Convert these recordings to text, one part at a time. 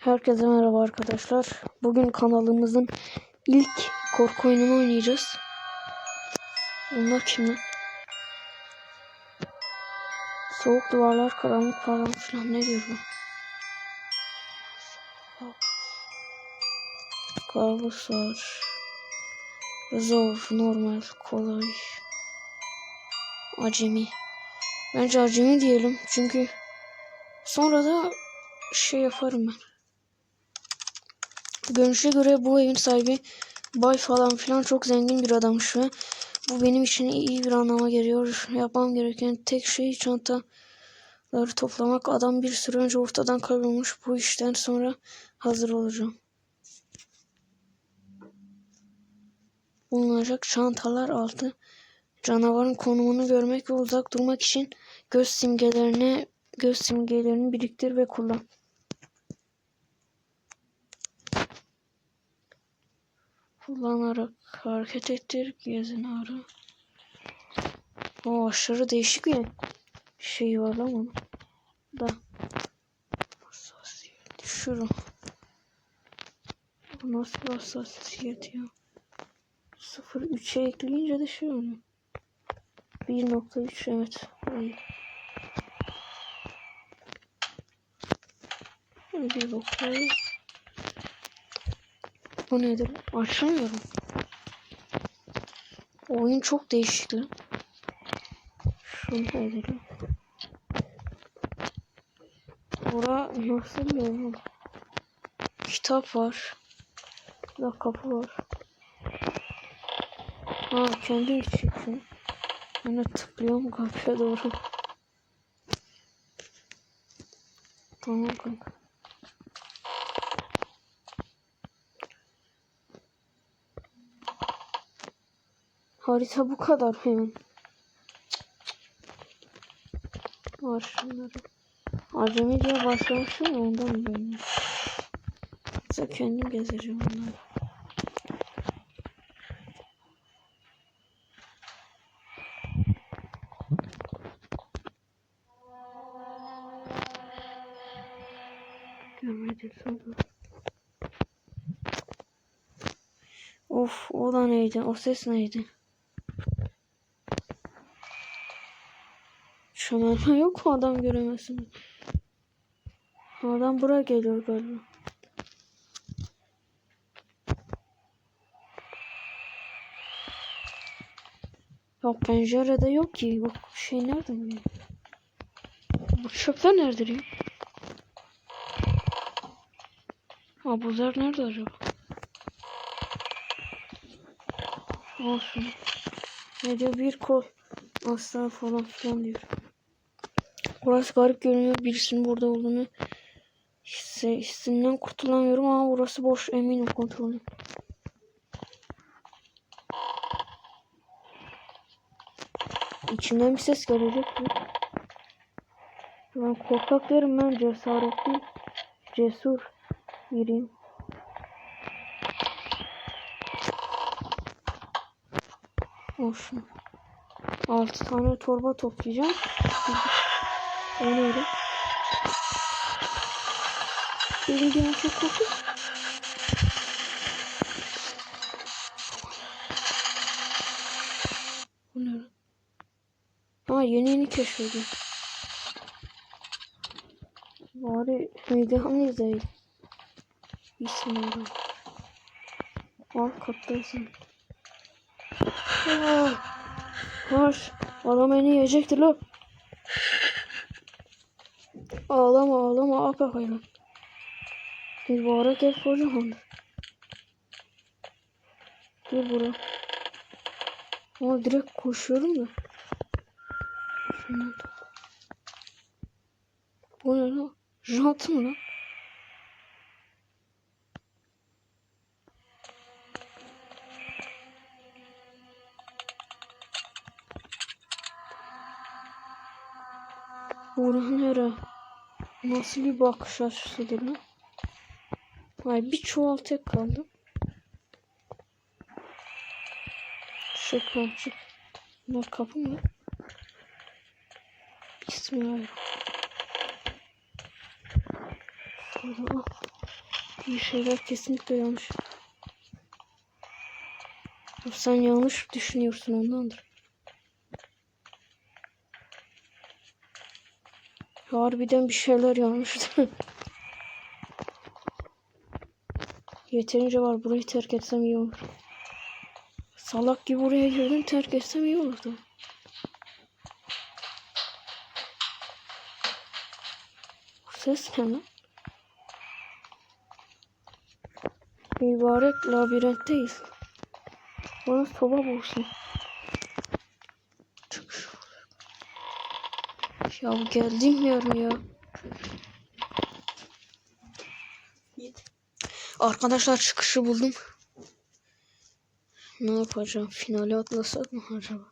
Herkese merhaba arkadaşlar. Bugün kanalımızın ilk korku oyununu oynayacağız. Bunlar kim lan? Soğuk duvarlar, karanlık falan filan ne diyor bu? Kabuslar. Zor, normal, kolay. Acemi. Bence acemi diyelim çünkü sonra da şey yaparım ben. Görünüşe göre bu evin sahibi bay falan filan çok zengin bir adammış ve bu benim için iyi bir anlama geliyor. Yapmam gereken tek şey çantaları toplamak. Adam bir süre önce ortadan kaybolmuş. Bu işten sonra hazır olacağım. Bulunacak çantalar altı. Canavarın konumunu görmek ve uzak durmak için göz simgelerini göz simgelerini biriktir ve kullan. Kullanarak hareket ettir. Gezin ara. O aşırı değişik bir şey var onun. Da. Hassasiyet. Şuru. Bu nasıl bir hassasiyet ya? 0.3'e ekleyince de şey oluyor. 1.3 evet. İyi. Bir bakalım. Bu nedir? Açamıyorum. Oyun çok değişik lan. Şunu edelim. Bura nasıl bir oyun? Kitap var. Bir kapı var. Ha kendi çıksın. De tıklıyorum kapıya doğru. Tamam kanka. Harita bu kadar hemen. Var şunları. Acemi diye başlamışım ya ondan böyle. Yoksa kendim gezeceğim onları. Görmedi sonra. Of o da neydi? O ses neydi? Şömenme yok mu adam göremezsin? Adam buraya geliyor galiba. Yok pencerede yok ki. Bak şey nereden geliyor? Bu çöpler nerede ya? Ha buzlar nerede acaba? Olsun. Ne diyor bir kol. Aslan falan filan diyor. Burası garip görünüyor. Birisinin burada olduğunu hisse, hissinden kurtulamıyorum ama burası boş. Eminim kontrolü. İçimden bir ses gelecek? Ben korkak derim ben cesaretli, cesur biriyim. Olsun. 6 tane torba toplayacağım. O neydi? Benim canım çok korktu. Lan? Ha yeni yeni keşfediyorum. Bari videomu izleyin. Bismillah. Al kaptaysın. Aa, Koş. Adam beni yiyecektir lan. Ağlama ağlama apa hayvan. Mübarek el kocaman. Dur bura. Ama direkt koşuyorum da. Bu ne lan? Jant mı lan? Burhan nere? Nasıl bir bakış açısıdır lan? Ay bir çuval tek kaldı. Lan çık. Bunlar kapı mı? Şurada al. Bir şeyler kesinlikle yanlış. Sen yanlış düşünüyorsun ondandır. Harbiden bir şeyler yanlıştı. Yeterince var. Burayı terk etsem iyi olur. Salak gibi buraya girdim. Terk etsem iyi olurdu. Ses ne lan? Mübarek labirentteyiz. Bana soba bulsun. Çık şu. Ya bu mi ya? Arkadaşlar çıkışı buldum. Ne yapacağım? Finale atlasak mı acaba?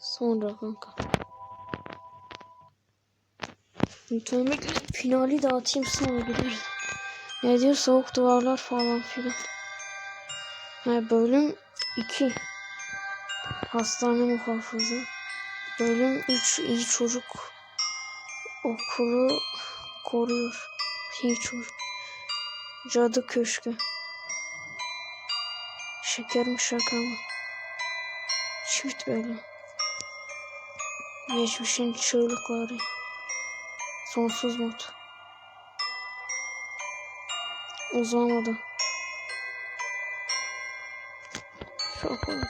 Sonra kanka. Bekle. Finali dağıtayım sonra gideriz. Ne diyor? Soğuk duvarlar falan filan. Ha, bölüm 2. Hastane muhafızı. Bölüm 3. iyi çocuk. Okulu koruyor. İyi çocuk. Cadı köşkü. Şeker mi şaka mı? Çift böyle. Geçmişin çığlıkları. Sonsuz mod. Uzamadı. Şaka mı?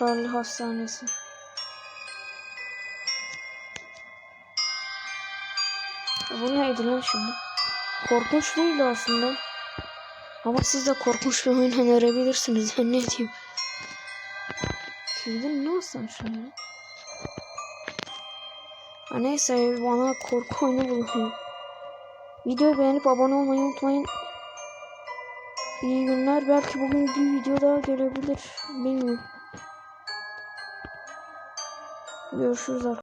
Charlie Hastanesi. Bu neydi lan şimdi? Korkunç değildi aslında. Ama siz de korkunç bir oyun önerebilirsiniz. Ne diyeyim? Kildim ne olsam şimdi? Ha neyse bana korku oyunu bulun. Videoyu beğenip abone olmayı unutmayın. İyi günler. Belki bugün bir video daha gelebilir. Bilmiyorum. Görüşürüz arkadaşlar.